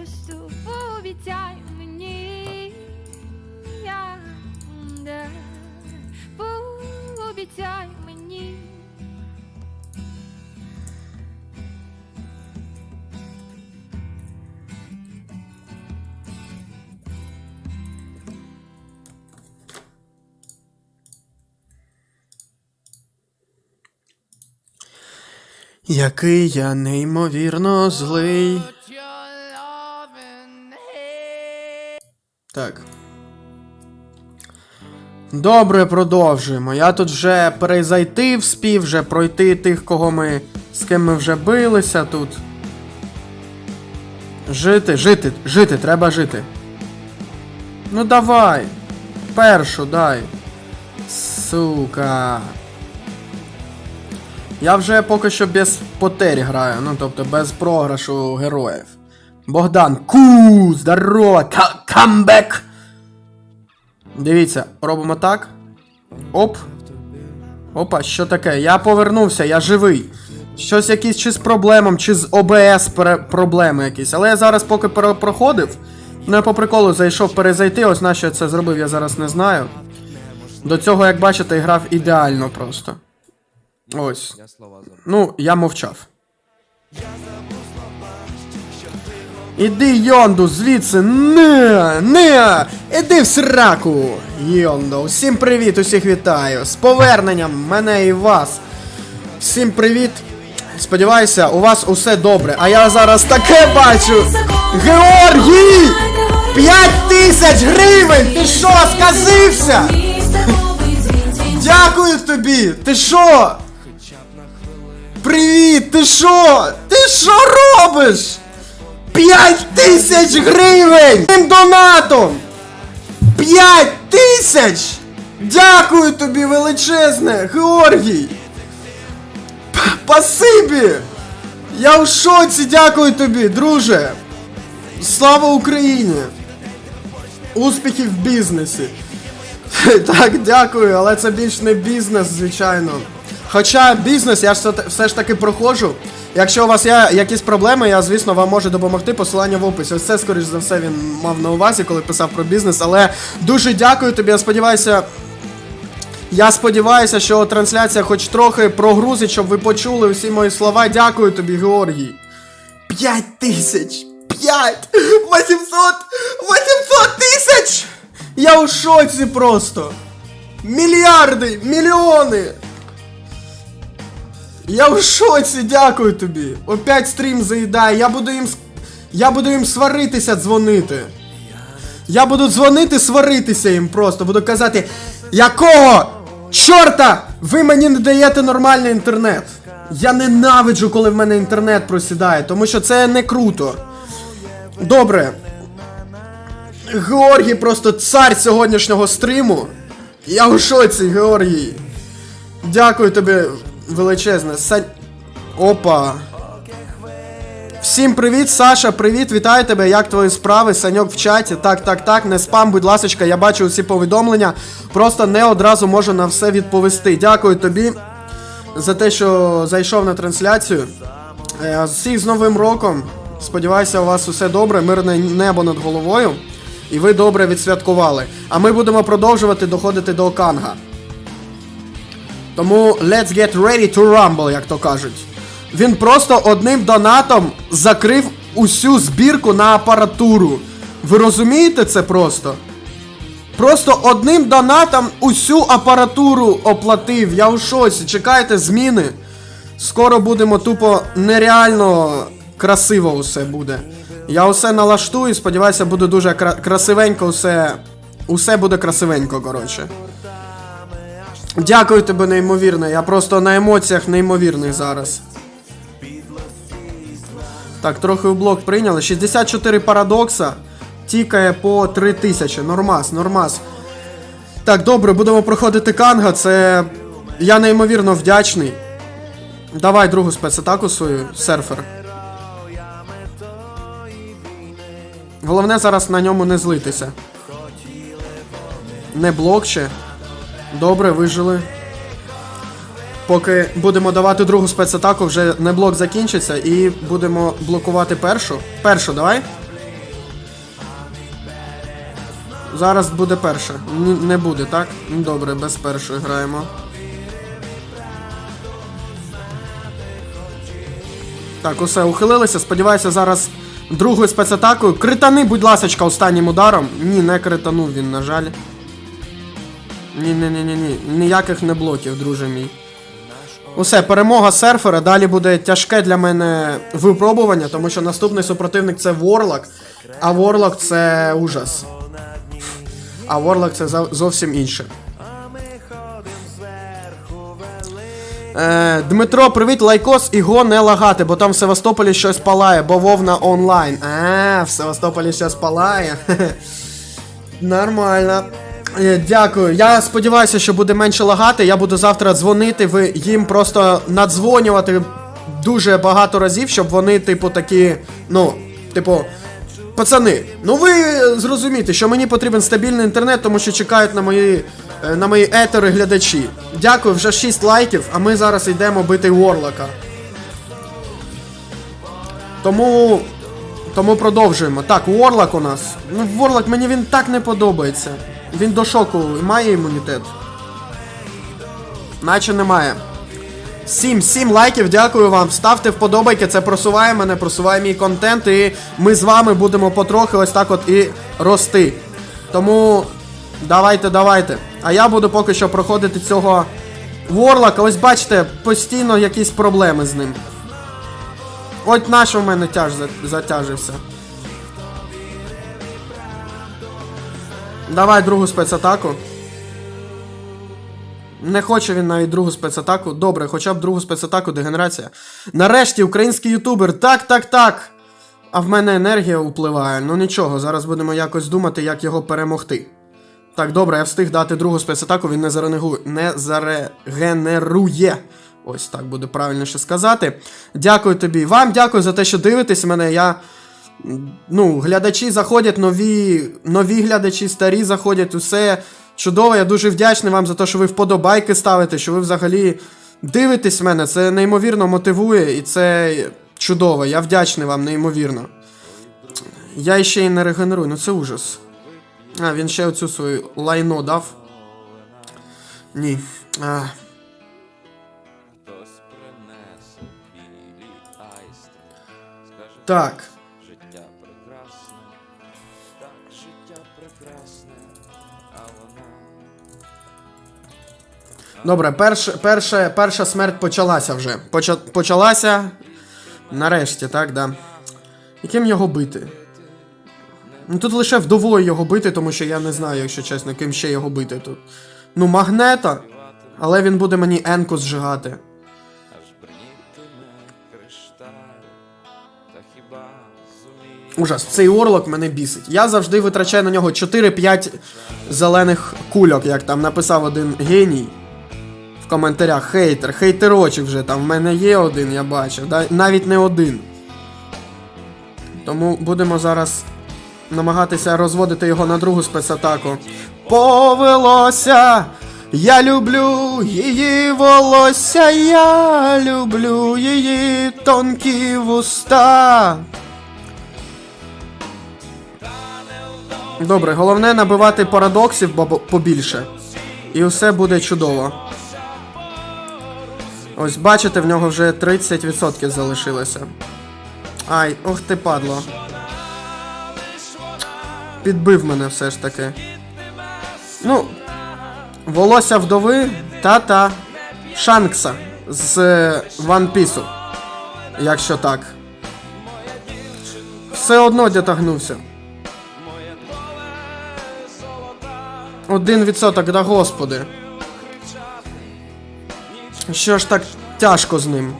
просто пообіцяй мені. Я, да, пообіцяй мені. Який я неймовірно злий. Так. Добре, продовжуємо. Я тут вже перезайти вспів, вже пройти тих, кого ми. з ким ми вже билися тут. Жити, жити, жити, треба жити. Ну давай. Першу дай. Сука. Я вже поки що без потерь граю, ну тобто без програшу героїв. Богдан, ку, здорово, ка- камбек! Дивіться, робимо так. Оп. Опа, що таке? Я повернувся, я живий. Щось якісь чи з проблемом, чи з ОБС проблеми якісь. Але я зараз поки проходив. Ну я по приколу зайшов перезайти, ось на що я це зробив, я зараз не знаю. До цього, як бачите, грав ідеально просто. Ось. Ну, я мовчав. Іди, Йонду, звідси. Не, не! Іди в сраку! Йондо, всім привіт, усіх вітаю! З поверненням мене і вас! Всім привіт! Сподіваюся, у вас усе добре. А я зараз таке бачу! Георгій! П'ять тисяч гривень! Ти що, сказився? Дякую тобі! Ти що? Привіт! Ти що? Ти що робиш? П'ять тисяч гривень! Тим донатом! П'ять тисяч! Дякую тобі величезне, Георгій! П- Спасибі! Я в шоці, дякую тобі, друже! Слава Україні! Успіхів в бізнесі! Так, дякую, але це більш не бізнес, звичайно. Хоча бізнес я ж все ж таки проходжу. Якщо у вас є якісь проблеми, я, звісно, вам можу допомогти. Посилання в описі. Ось це, скоріш за все, він мав на увазі, коли писав про бізнес. Але дуже дякую тобі. Я сподіваюся. Я сподіваюся, що трансляція хоч трохи прогрузить, щоб ви почули всі мої слова. Дякую тобі, Георгій. П'ять тисяч! П'ять! 800! 800 тисяч! Я у шоці просто! Мільярди! Мільйони! Я в шоці, дякую тобі! Опять стрім заїдає, я буду їм. Я буду їм сваритися, дзвонити. Я буду дзвонити, сваритися їм просто. Буду казати, якого чорта ви мені не даєте нормальний інтернет? Я ненавиджу, коли в мене інтернет просідає, тому що це не круто. Добре. Георгій просто цар сьогоднішнього стриму. Я у шоці, Георгій. Дякую тобі величезне. Са... Опа. Всім привіт, Саша, привіт, вітаю тебе. Як твої справи? Саньок в чаті. Так, так, так, не спам, будь ласочка, я бачу усі повідомлення. Просто не одразу можу на все відповісти. Дякую тобі за те, що зайшов на трансляцію. Е, Всіх з Новим роком. Сподіваюся, у вас усе добре, мирне небо над головою. І ви добре відсвяткували. А ми будемо продовжувати доходити до Канга. Тому let's get ready to rumble, як то кажуть. Він просто одним донатом закрив усю збірку на апаратуру. Ви розумієте це просто? Просто одним донатом усю апаратуру оплатив. Я у шоці. Чекайте зміни. Скоро будемо тупо нереально красиво усе буде. Я усе налаштую, сподіваюся, буде дуже кра- красивенько усе. Усе буде красивенько, коротше. Дякую тебе неймовірно. Я просто на емоціях неймовірний зараз. Так, трохи у блок прийняли. 64 парадокса. Тікає по 3000. Нормас, нормас. Так, добре, будемо проходити канга. Це. Я неймовірно вдячний. Давай другу спецатаку свою, серфер. Головне зараз на ньому не злитися. Не блок ще. Добре, вижили. Поки будемо давати другу спецатаку, вже не блок закінчиться і будемо блокувати першу. Першу, давай. Зараз буде перше. Н- не буде, так? Добре, без першої граємо. Так, усе, ухилилися. Сподіваюся, зараз другою спецатакою. Критани, будь ласочка, останнім ударом. Ні, не кританув він, на жаль. Ні, ні, ні, ні, ні. Ніяких не блоків, друже мій. Усе, перемога серфера. Далі буде тяжке для мене випробування, тому що наступний супротивник це Ворлок, а Ворлок це ужас. А Ворлок це зовсім інше. Е, Дмитро, привіт, лайкос і го не лагати, бо там в Севастополі щось палає, бо вовна онлайн. А, в Севастополі щось палає. Нормально. Е, Дякую. Я сподіваюся, що буде менше лагати. Я буду завтра дзвонити, ви їм просто надзвонювати дуже багато разів, щоб вони, типу, такі, ну, типу. Пацани, ну ви зрозумієте, що мені потрібен стабільний інтернет, тому що чекають на мої, е, на мої етери глядачі. Дякую, вже 6 лайків, а ми зараз йдемо бити Ворлока. Тому. Тому продовжуємо. Так, Ворлок у нас. Ну, Ворлок мені він так не подобається. Він до шоку має імунітет. Наче немає. 7, 7 лайків, дякую вам. Ставте вподобайки, це просуває мене, просуває мій контент, і ми з вами будемо потрохи ось так от і рости. Тому давайте, давайте. А я буду поки що проходити цього Ворлока. Ось бачите, постійно якісь проблеми з ним. От наш у мене тяж затяжився. Давай другу спецатаку. Не хоче він навіть другу спецатаку. Добре, хоча б другу спецатаку, дегенерація. Нарешті український ютубер. Так, так, так. А в мене енергія впливає. Ну нічого, зараз будемо якось думати, як його перемогти. Так, добре, я встиг дати другу спецатаку, він не заренегує. Не зарегенерує. Ось так буде правильніше сказати. Дякую тобі. Вам дякую за те, що дивитесь мене. Я. Ну, глядачі заходять, нові, нові глядачі, старі заходять, усе чудово. Я дуже вдячний вам за те, що ви вподобайки ставите, що ви взагалі дивитесь мене. Це неймовірно мотивує і це чудово. Я вдячний вам, неймовірно. Я ще й не регенерую, ну це ужас. А, він ще оцю свою лайно дав. Ні. А, так. Добре, перш, перше, перша смерть почалася вже. Поча, почалася. Нарешті, так, да. Яким його бити? Ну тут лише вдовою його бити, тому що я не знаю, якщо чесно, ким ще його бити тут. Ну, магнета, але він буде мені енку зжигати. Ужас, цей орлок мене бісить. Я завжди витрачаю на нього 4-5 зелених кульок, як там написав один геній коментарях. Хейтер, хейтерочок вже там. В мене є один, я бачив. Да? Навіть не один. Тому будемо зараз намагатися розводити його на другу спецатаку. Повелося! Я люблю її волосся, я люблю її тонкі вуста. Добре, головне набивати парадоксів побільше. І все буде чудово. Ось бачите, в нього вже 30% залишилося. Ай, ох ти падло. Підбив мене все ж таки. Ну, волосся вдови та-та Шанкса з One Piece. Якщо так. Все одно дотягнувся. Один відсоток, да господи. Що ж так тяжко з ним?